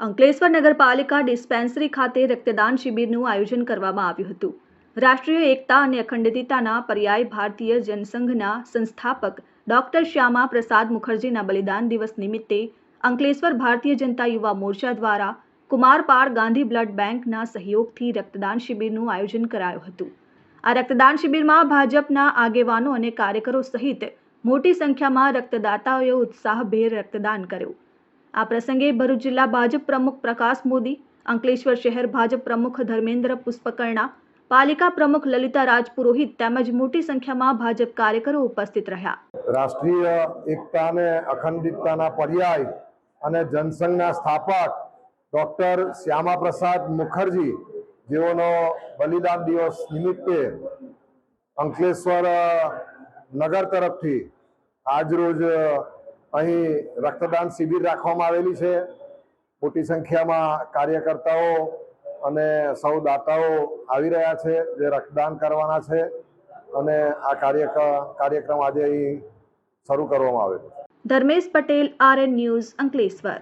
અંકલેશ્વર નગરપાલિકા ડિસ્પેન્સરી ખાતે રક્તદાન શિબિરનું આયોજન કરવામાં આવ્યું હતું. રાષ્ટ્રીય એકતા અને અખંડિતતાના પર્યાય ભારતીય જનસંઘના સંસ્થાપક ડોક્ટર શ્યામા પ્રસાદ મુખર્જીના બલિદાન દિવસ નિમિત્તે અંકલેશ્વર ભારતીય જનતા યુવા મોરચા દ્વારા કુમારપાળ ગાંધી બ્લડ બેંકના સહયોગથી રક્તદાન શિબિરનું આયોજન કરાયું હતું. આ રક્તદાન શિબિરમાં ભાજપના આગેવાનો અને કાર્યકરો સહિત મોટી સંખ્યામાં રક્તદાતાઓએ ઉત્સાહભેર રક્તદાન કર્યું. આ પ્રસંગે ભરૂચ જિલ્લા ભાજપ પ્રમુખ પ્રકાશ મોદી, અંકલેશ્વર શહેર ભાજપ પ્રમુખ ધર્મેન્દ્ર પુષ્પકર્ણા, પાલિકા પ્રમુખ લલિતા રાજપુરોહિત તેમજ મોટી સંખ્યામાં ભાજપ કાર્યકરો ઉપસ્થિત રહ્યા. રાષ્ટ્રીય એકતા અને અખંડિતતાના પર્યાય અને જનસંઘના સ્થાપક ડૉક્ટર શ્યામા પ્રસાદ મુખર્જી જેઓનો બલિદાન દિવસ નિમિત્તે અંકલેશ્વર નગર તરફથી આજરોજ અહીં રક્તદાન શિબિર રાખવામાં આવેલી છે. મોટી સંખ્યામાં કાર્યકર્તાઓ અને સૌ દાતાઓ આવી રહ્યા છે જે રક્તદાન કરવાના છે અને આ કાર્ય કાર્યક્રમ આજે અહીં શરૂ કરવામાં આવ્યો છે. Dharmesh Patel RN news Ankleshwar.